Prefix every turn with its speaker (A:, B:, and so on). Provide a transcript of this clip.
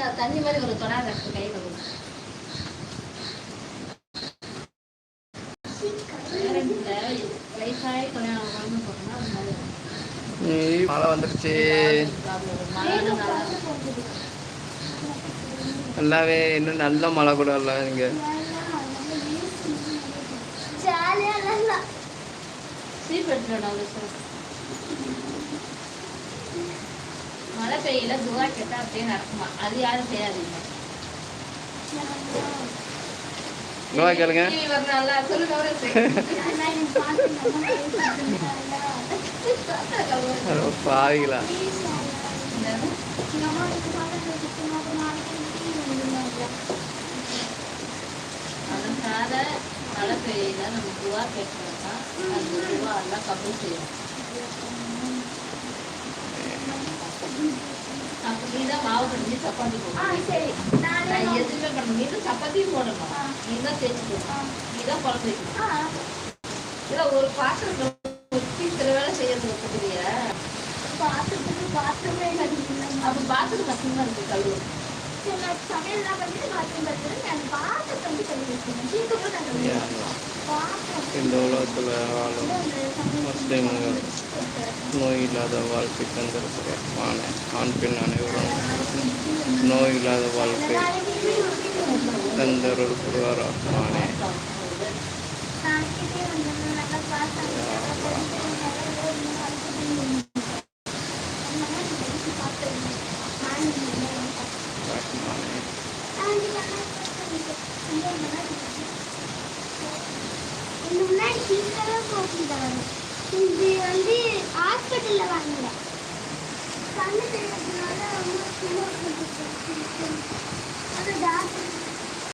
A: இல்ல தண்ணி மாதிரி ஒரு தொடாத இருக்கு கையில
B: மழை வந்துருச்சு. நல்லாவே இன்னும் நல்ல மழை கூட இல்லை இங்கே.
C: ஜாலியா நல்லா.
A: சீப் எடுத்துடணும் பெய்யல துவா கேட்டா அப்படியே நடக்குமா? அது யாரும் செய்யாதீங்க.
B: துவா கேளுங்க. பாவிகளா.
A: அதனால மழை பெய்யல நம்ம துவா கேட்டோம்னா அந்த துவா எல்லாம் கபூல் செய்யும் அப்ப நீ தான் மாவு பண்ணி சப்பாத்தி போடணும் நான் எதுவுமே பண்ண தான் சப்பாத்தியும் போடணும். நீ தான் தேய்ச்சி போடணும் நீ தான் குழம்பு வைக்கணும். இல்ல ஒரு பாத்திரத்தை ஊற்றி சில வேலை செய்யறது ஒத்துக்கிறியா
C: பாத்திரத்துக்கு பாத்திரமே
A: அப்ப பாத்திரம் கஷ்டமா இருக்கு கழுவு.
C: சமையல்லாம் பண்ணிட்டு பாத்திரம் கட்டுறது நான் பாத்திரத்தை வந்து கழுவி வச்சுக்கணும் சீக்கிரம் நான் கழுவி. பாத்திரம்
B: இந்த உலகத்தில் வாழும் முஸ்லீம்கள் நோய் இல்லாத வாழ்க்கை தந்திருக்கிறேன் ஆண் பெண் அனைவரும் நோய் இல்லாத வாழ்க்கை. தந்தருள் புரிவாரானே
C: வந்து இந்த முன்னாடி சீக்கிரம் இது வந்து ஹாஸ்பிட்டல்ல வாங்கல. கண்ணு தெரியாது